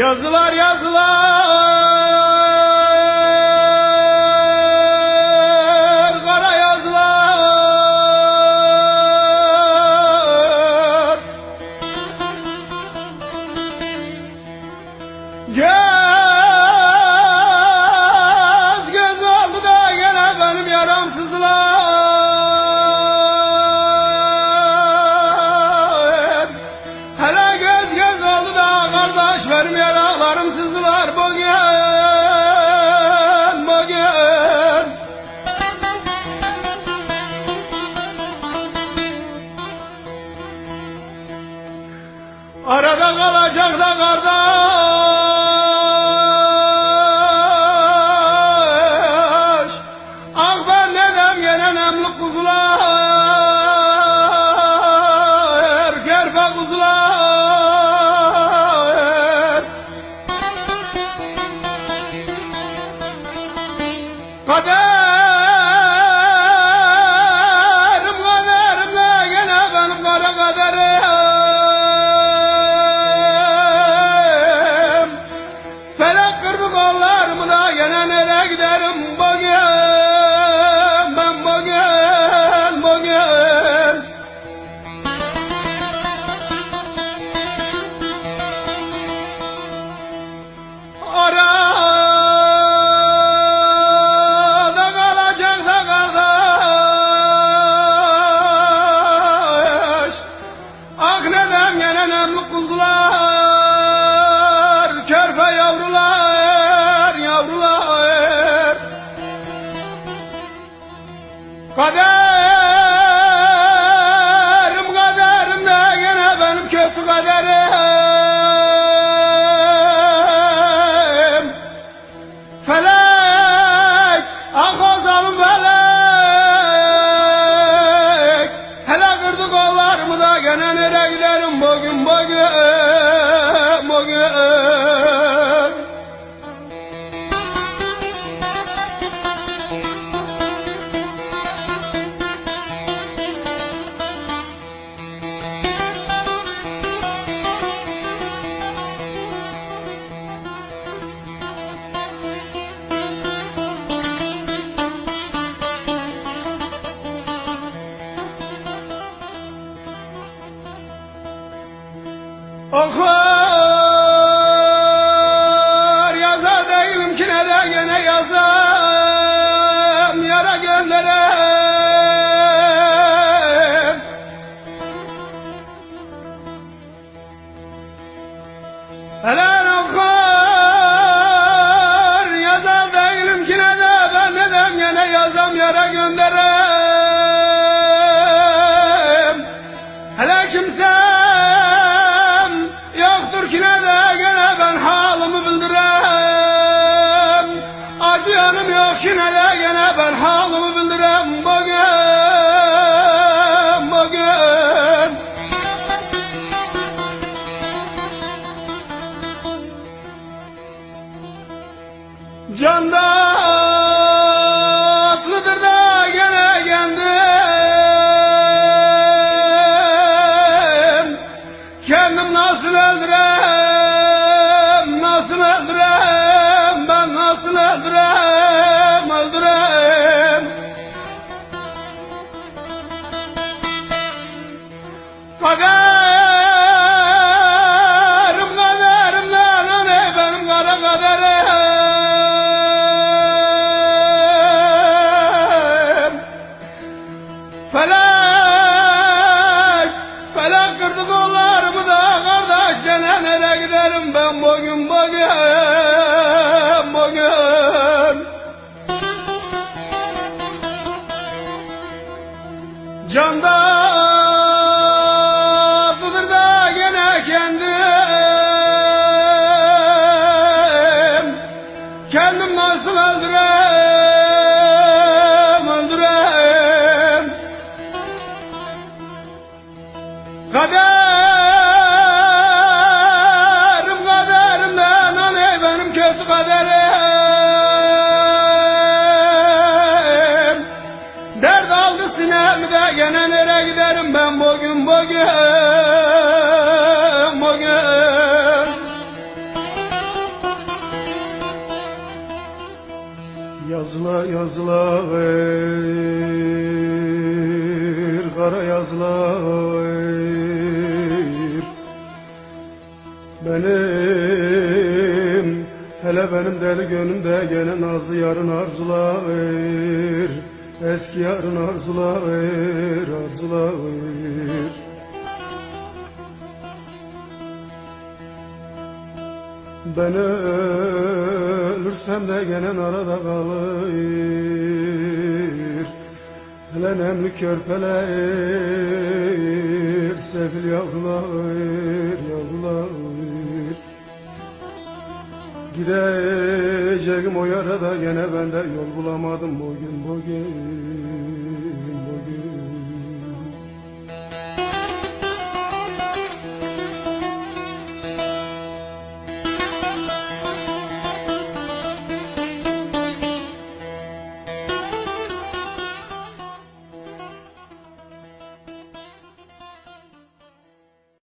Yazılar yazılar. Kara yazılar. Gel. Ağlarım yaralarım sızlar bugün Bugün. Arada kalacak da kardeş. nereye giderim? gene nereye bugün bugün bugün. Lakin hele gene ben halımı bildirem bugün. Severim ben bugün bu mage mage. Yazla yazla ver Kara yazla ver. Benim Hele benim deli gönlümde gelen azlı yarın arzula arzular Eski yarın arzular arzular. Ben ölürsem de gene arada kalır. Hele nemli körpeler Sefil yavrular yavrular Gideceğim o yarada gene ben de yol bulamadım bugün bugün